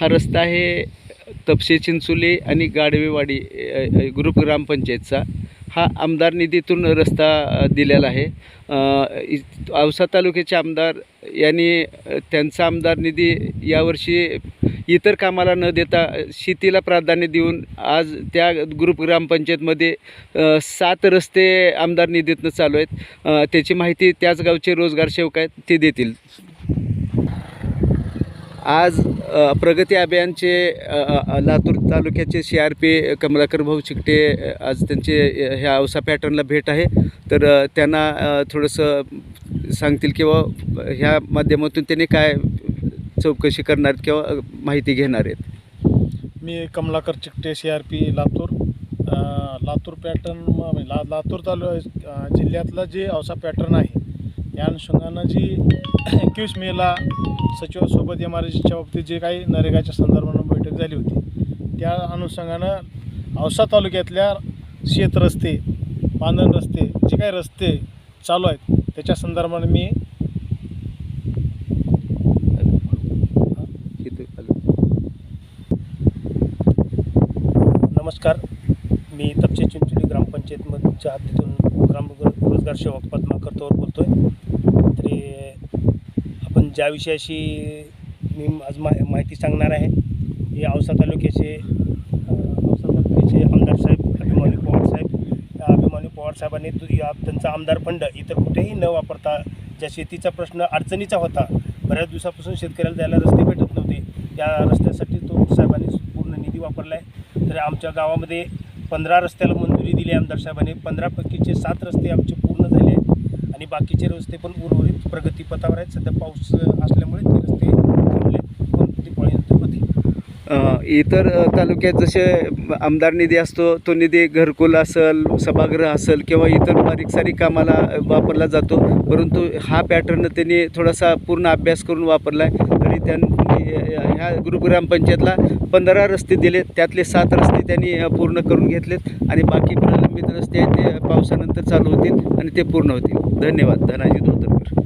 हा रस्ता आहे तपशे चिंचोली आणि गाडवेवाडी ग्रुप ग्रामपंचायतचा. हा आमदार निधीतून रस्ता दिलेला आहे. इ- औसा तालुक्याचे आमदार यांनी त्यांचा आमदार निधी यावर्षी इतर कामाला न देता शेतीला प्राधान्य देऊन आज त्या ग्रुप ग्रामपंचायतमध्ये सात रस्ते आमदार निधीतनं चालू आहेत. त्याची माहिती त्याच गावचे रोजगार सेवक आहेत ते देतील. आज प्रगती अभियानचे लातूर तालुक्याचे सी आर पी कमलाकर भाऊ चिकटे आज त्यांचे ह्या औसा पॅटर्नला भेट आहे. तर त्यांना थोडंसं सांगतील किंवा ह्या माध्यमातून त्यांनी काय चौकशी करणार आहेत किंवा माहिती घेणार आहेत. मी Kamalakar Chikte C R P Latur. Latur pattern ला लातूर तालु जिल्ह्यातलं जे औसा पॅटर्न आहे या अनुषंगानं जी एकवीस मेला सचिवासोबत एम आर एसच्या बाबतीत जे काही नरेगाच्या संदर्भानं बैठक झाली होती त्या अनुषंगानं औसा तालुक्यातल्या शेत रस्ते बांधण रस्ते जे काही रस्ते चालू आहेत त्याच्या संदर्भानं मी नमस्कार. मी तपचे चिंचोली ग्रामपंचायतमधच्या हद्दीतून ग्राम रोजगार सेवक पद्माकर तोर बोलतो आहे तरी आपण ज्या विषयाशी मी आज मा माहिती सांगणार आहे हे औसा तालुक्याचे औसा तालुक्याचे आमदार साहेब अभिमानी पवार साहेब. या अभिमानी पवार साहेबांनी या त्यांचा आमदार फंड इतर कुठेही न वापरता ज्या शेतीचा प्रश्न अडचणीचा होता बऱ्याच दिवसापासून शेतकऱ्याला द्यायला रस्ते भेटत नव्हते. त्या रस्त्यासाठी तो साहेबांनी पूर्ण निधी वापरला आहे तर आमच्या गावामध्ये पंधरा रस्त्याला मंजुरी दिली आमदार साहेबांनी. पंधरापैकीचे सात रस्ते आमचे पूर्ण झाले आहेत. आणि बाकीचे रस्ते पण उर्वरित प्रगतीपथावर आहेत. सध्या पाऊस असल्यामुळे ते रस्ते थांबले पण दिपाळीनंतर होतील अ, इतर तालुक्यात जसे आमदार निधी असतो तो निधी घरकुल असेल सभागृह असेल किंवा इतर बारीक सारीक कामाला वापरला जातो परंतु हा पॅटर्न त्यांनी थोडासा पूर्ण अभ्यास करून वापरला आहे तरी त्यांनी ह्या ग्रुपग्रामपंचायतला पंधरा रस्ते दिले त्यातले सात रस्ते त्यांनी पूर्ण करून घेतलेत आणि बाकी प्रलंबित रस्ते आहेत ते पावसानंतर चालू होतील आणि ते पूर्ण होतील. धन्यवाद. धनाजी धोतरकर